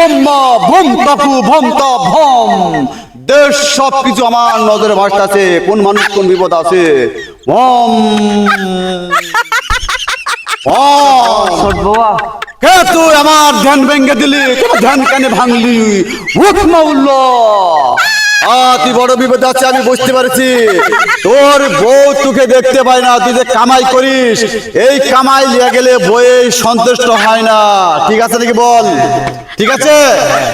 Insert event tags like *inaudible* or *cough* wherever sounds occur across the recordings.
Brahma vom Tapu vom তা ভম। দেশ সব কিছু আমার নজরে ভাসতাছে কোন মানুষ কোন বিপদ আছে? ভম। ভম। কে তুই আমার ধ্যান ভেঙ্গে দিলি? ধ্যান কেন ভাঙলি? উঠ আ তুই আছে, আমি বুঝতে তোর বউ তোকে দেখতে না, তুই যে কামাই করিস, এই কামাই গেলে বইয়ে সন্তুষ্ট হয় না। ঠিক আছে বল? ঠিক আছে?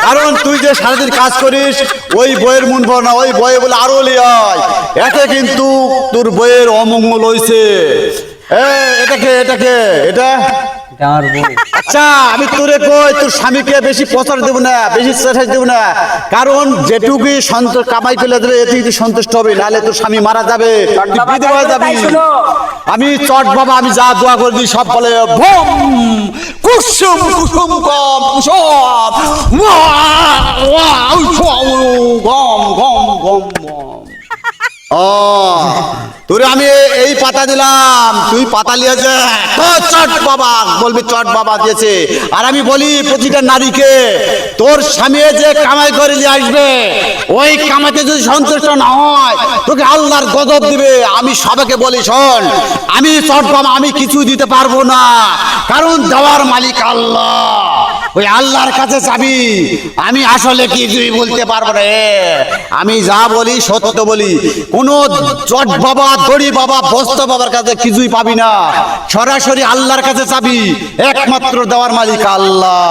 কারণ তুই যে সারাদিন কাজ করিস, ওই বইয়ের মন ভর না, ওই বইয়ে বলে আরও লিয়ায় এতে কিন্তু তোর বইয়ের অমঙ্গল হয়েছে এটাকে এটাকে এটা এটা? আমার বউ। আচ্ছা আমি তোরে কই তোর স্বামীকে বেশি প্রচার দেব না বেশি চেষ্টা দেব না। কারণ যেটুকুই সন্তোষ কামাই পেলে দেবে এতেই তুই সন্তুষ্ট হবে নাহলে তোর স্বামী মারা যাবে বিধবা যাবি। আমি চট বাবা আমি যা দোয়া করে দিই সব বলে ভম কুসুম কুসুম কম কুসুম ওয়া, ওয়া, উসুম, গম গম গম গম। *laughs* ও তোরে আমি এই পাতা দিলাম, তুই পাতা নিয়েছে চট বাবা, বলবি চট বাবা দিয়েছে। আর আমি বলি, প্রতিটা নারীকে, তোর স্বামী যে কামাই করে নিয়ে আসবে, ওই কামাইতে যদি সন্তুষ্ট না হয়, তোকে আল্লাহর গজব দিবে। আমি সবাইকে বলি, শোন, আমি চট বাবা, আমি কিছু দিতে পারব না। কারণ দেওয়ার মালিক আল্লাহ। ওই আল্লাহর কাছে চাবি। আমি আসলে কিছুই বলতে পারব রে আমি যা বলি, সত্য বলি। কোন চট বাবা দড়ি বাবা, বস্ত বাবার কাছে কিছুই পাবি না। সরাসরি আল্লাহর কাছে চাবি। একমাত্র দেওয়ার মালিক আল্লাহ।